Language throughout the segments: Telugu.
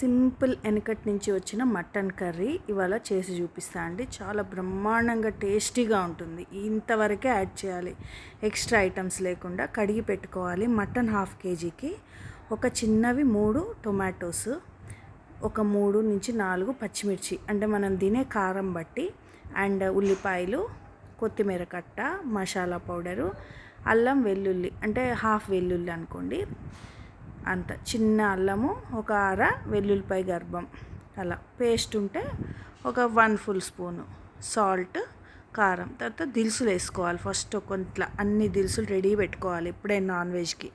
సింపుల్ వెనకటి నుంచి వచ్చిన మటన్ కర్రీ ఇవాళ చేసి చూపిస్తా అండి. చాలా బ్రహ్మాండంగా టేస్టీగా ఉంటుంది. ఇంతవరకే యాడ్ చేయాలి. ఎక్స్ట్రా ఐటమ్స్ లేకుండా కడిగి పెట్టుకోవాలి. మటన్ హాఫ్ కేజీకి ఒక చిన్నవి మూడు టొమాటోస్ ఒక మూడు నుంచి నాలుగు పచ్చిమిర్చి. అంటే మనం తినే కారం బట్టి అండ్ ఉల్లిపాయలు కొత్తిమీర కట్ట మసాలా పౌడరు అల్లం వెల్లుల్లి అంటే హాఫ్ వెల్లుల్లి అనుకోండి. అంత చిన్న అల్లము ఒక అర వెల్లుల్లిపాయ గర్భం. అలా పేస్ట్ ఉంటే ఒక వన్ ఫుల్ స్పూను సాల్ట్ కారం తర్వాత దిల్సులు వేసుకోవాలి ఫస్ట్ కొంత అన్ని దిల్సులు రెడీ పెట్టుకోవాలి ఇప్పుడే నాన్ వెజ్కి.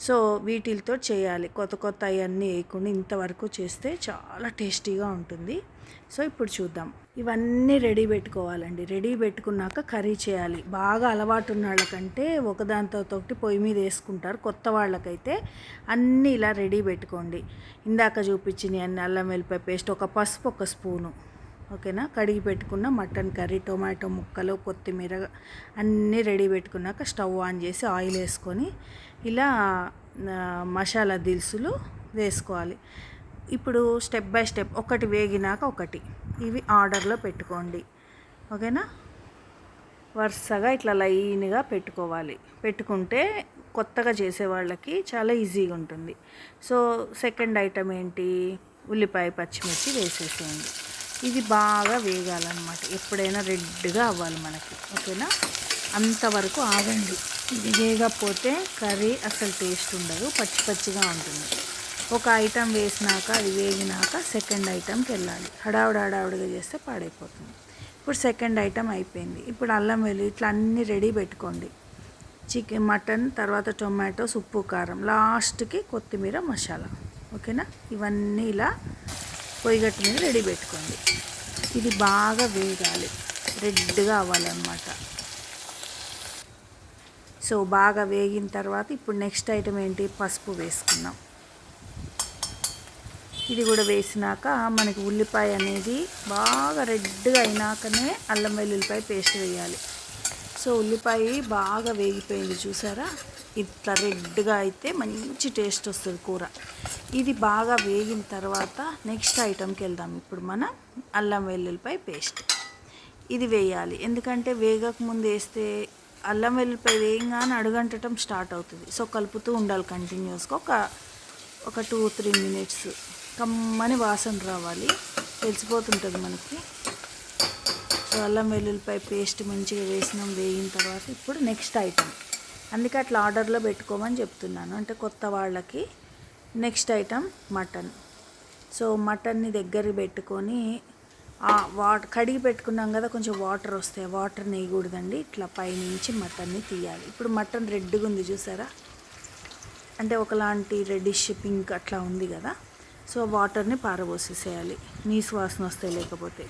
సో వీటితో చేయాలి. కొత్త కొత్త అవన్నీ వేయకుండా ఇంతవరకు చేస్తే చాలా టేస్టీగా ఉంటుంది. సో ఇప్పుడు చూద్దాం. ఇవన్నీ రెడీ పెట్టుకోవాలండి. రెడీ పెట్టుకున్నాక కర్రీ చేయాలి. బాగా అలవాటు ఉన్న వాళ్ళకంటే ఒకదాంతో ఒకటి పొయ్యి మీద వేసుకుంటారు కొత్త వాళ్ళకైతే. అన్నీ ఇలా రెడీ పెట్టుకోండి. ఇందాక చూపించినవి అన్ని అల్లం వెల్లిపాయ పేస్ట్ ఒక పసుపు ఒక స్పూను. ఓకేనా? కడిగి పెట్టుకున్న మటన్ కర్రీ టొమాటో ముక్కలు కొత్తిమీర అన్నీ రెడీ పెట్టుకున్నాక స్టవ్ ఆన్ చేసి ఆయిల్ వేసుకొని ఇలా మసాలా దినుసులు వేసుకోవాలి. ఇప్పుడు స్టెప్ బై స్టెప్ ఒకటి వేగినాక ఒకటి. ఇవి ఆర్డర్లో పెట్టుకోండి. ఓకేనా? వరుసగా ఇట్లా లైన్గా పెట్టుకోవాలి. పెట్టుకుంటే కొత్తగా చేసే వాళ్ళకి చాలా ఈజీగా ఉంటుంది. సో సెకండ్ ఐటమ్ ఏంటి? ఉల్లిపాయ పచ్చిమిర్చి వేసేసేయండి. ఇది బాగా వేగాలన్నమాట. ఎప్పుడైనా రెడ్గా అవ్వాలి మనకి. ఓకేనా? అంతవరకు ఆగండి. ఇది వేగకపోతే కర్రీ అసలు టేస్ట్ ఉండదు. పచ్చి పచ్చిగా ఉంటుంది. ఒక ఐటెం వేసినాక అది వేగినాక సెకండ్ ఐటెంకి వెళ్ళాలి. హడావుడి హడావుడిగా చేస్తే పాడైపోతుంది. ఇప్పుడు సెకండ్ ఐటెం అయిపోయింది. ఇప్పుడు అల్లం వెల్లి ఇట్లా అన్నీ రెడీ పెట్టుకోండి. చికెన్ మటన్ తర్వాత టొమాటోస్ ఉప్పు కారం. లాస్ట్కి కొత్తిమీర మసాలా. ఓకేనా? ఇవన్నీ ఇలా పొయ్యి గట్టు మీద రెడీ పెట్టుకోండి. ఇది బాగా వేగాలి. రెడ్గా అవ్వాలన్నమాట. సో బాగా వేగిన తర్వాత ఇప్పుడు నెక్స్ట్ ఐటమ్ ఏంటి? పసుపు వేసుకున్నాం ఇది కూడా వేసినాక మనకి ఉల్లిపాయ అనేది బాగా రెడ్గా అయినాకనే అల్లం వెల్లుల్లిపాయ పేస్ట్ వేయాలి. సో ఉల్లిపాయ బాగా వేగిపోయింది చూసారా? ఇట్లా రెడ్గా అయితే మంచి టేస్ట్ వస్తుంది కూర. ఇది బాగా వేగిన తర్వాత నెక్స్ట్ ఐటమ్కి వెళ్దాం. ఇప్పుడు మనం అల్లం వెల్లుల్లిపాయ పేస్ట్. ఇది వేయాలి. ఎందుకంటే వేగక ముందు వేస్తే అల్లం వెల్లుల్లిపాయ వేయంగానే అడుగంటటం స్టార్ట్ అవుతుంది. సో కలుపుతూ ఉండాలి కంటిన్యూస్గా. ఒక ఒక టూ త్రీ మినిట్స్ కమ్మని వాసన రావాలి. తెలిసిపోతుంటుంది మనకి. సో అల్లం వెల్లుల్లిపాయ పేస్ట్ మంచిగా వేసినాం. వేగిన తర్వాత ఇప్పుడు నెక్స్ట్ ఐటమ్ అందుకే అట్లా ఆర్డర్లో పెట్టుకోమని చెప్తున్నాను. అంటే కొత్త వాళ్ళకి నెక్స్ట్ ఐటమ్ మటన్. సో మటన్ని దగ్గర పెట్టుకొని వాటర్ కడిగి పెట్టుకున్నాం కదా కొంచెం వాటర్ వస్తాయి. వాటర్ నెయ్యకూడదండి. ఇట్లా పైనుంచి మటన్ని తీయాలి. ఇప్పుడు మటన్ రెడ్గా ఉంది చూసారా? అంటే ఒకలాంటి రెడ్డిష్ పింక్ అట్లా ఉంది కదా. సో వాటర్ని పారబోసేసేయాలి. నీసు వాసన వస్తాయి లేకపోతే.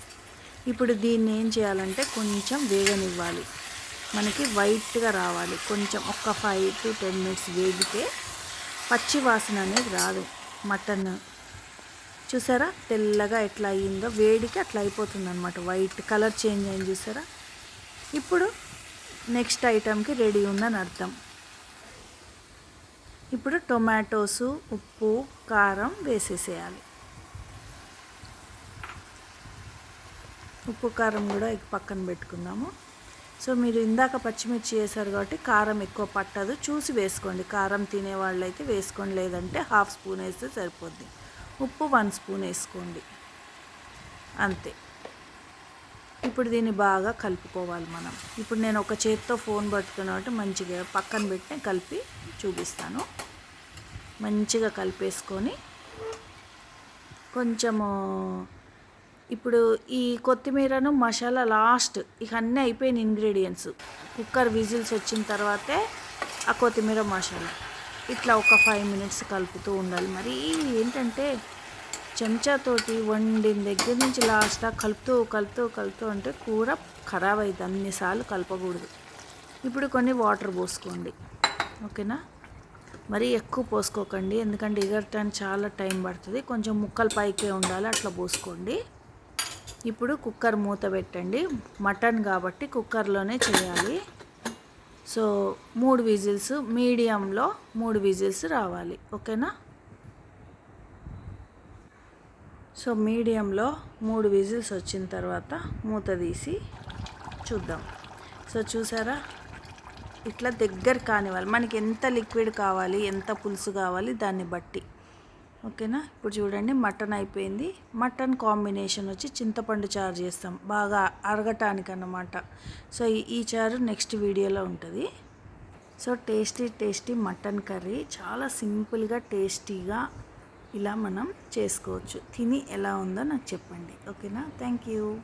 ఇప్పుడు దీన్ని ఏం చేయాలంటే కొంచెం వేగనివ్వాలి. మనకి వైట్గా రావాలి. కొంచెం ఒక ఫైవ్ టు టెన్ మినిట్స్ వేగితే పచ్చి వాసన అనేది రాదు మటన్. చూసారా? తెల్లగా ఎట్లా అయ్యిందో? వేడికి అట్లా అయిపోతుంది అనమాట వైట్. కలర్ చేంజ్ అయింది చూసారా? ఇప్పుడు నెక్స్ట్ ఐటెంకి రెడీ ఉందని అర్థం. ఇప్పుడు టొమాటోస్ ఉప్పు కారం వేసేసేయాలి. ఉప్పు కారం కూడా పక్కన పెట్టుకుందాము. సో మీరు ఇందాక పచ్చిమిర్చి వేసారు కాబట్టి కారం ఎక్కువ పట్టదు. చూసి వేసుకోండి. కారం తినే అయితే వేసుకోండి. లేదంటే హాఫ్ స్పూన్ వేస్తే సరిపోద్ది. ఉప్పు వన్ స్పూన్ వేసుకోండి. అంతే. ఇప్పుడు దీన్ని బాగా కలుపుకోవాలి మనం. ఇప్పుడు నేను ఒక చేత్తో ఫోన్ పట్టుకున్నా మంచిగా పక్కన పెట్టి కలిపి చూపిస్తాను. మంచిగా కలిపేసుకొని కొంచెము ఇప్పుడు ఈ కొత్తిమీరను మసాలా లాస్ట్ ఇక అన్నీ అయిపోయిన ఇంగ్రీడియంట్స్. కుక్కర్ విజిల్స్ వచ్చిన తర్వాతే ఆ కొత్తిమీర మసాలా. ఇట్లా ఒక ఫైవ్ మినిట్స్ కలుపుతూ ఉండాలి. మరి ఏంటంటే చెంచాతోటి వండిన దగ్గర నుంచి లాస్ట్ కలుపుతూ కలుపుతూ కలుపుతూ అంటే కూర ఖరాబ్ అవుతుంది అన్నిసార్లు కలపకూడదు. ఇప్పుడు కొన్ని వాటర్ పోసుకోండి. ఓకేనా? మరీ ఎక్కువ పోసుకోకండి. ఎందుకంటే ఎగరటానికి చాలా టైం పడుతుంది. కొంచెం ముక్కలు పైకే ఉండాలి. అట్లా పోసుకోండి. ఇప్పుడు కుక్కర్ మూత పెట్టండి. మటన్ కాబట్టి కుక్కర్లోనే చేయాలి. సో మూడు విజిల్స్ మీడియంలో మూడు విజిల్స్ రావాలి. ఓకేనా? సో మీడియంలో మూడు విజిల్స్ వచ్చిన తర్వాత మూత తీసి చూద్దాం. సో చూసారా? ఇట్లా దగ్గర కానివ్వాలి. మనకి ఎంత లిక్విడ్ కావాలి ఎంత పులుసు కావాలి దాన్ని బట్టి. ఓకేనా? ఇప్పుడు చూడండి మటన్ అయిపోయింది. మటన్ కాంబినేషన్ వచ్చి చింతపండు చారు చేస్తాం. బాగా అరగటానికి అన్నమాట సో ఈ- ఈ చారు నెక్స్ట్ వీడియోలో ఉంటుంది. So tasty tasty mutton curry. చాలా సింపుల్గా టేస్టీగా ఇలా మనం చేసుకోవచ్చు. తిని ఎలా ఉందో నాకు చెప్పండి. ఓకేనా? Thank you.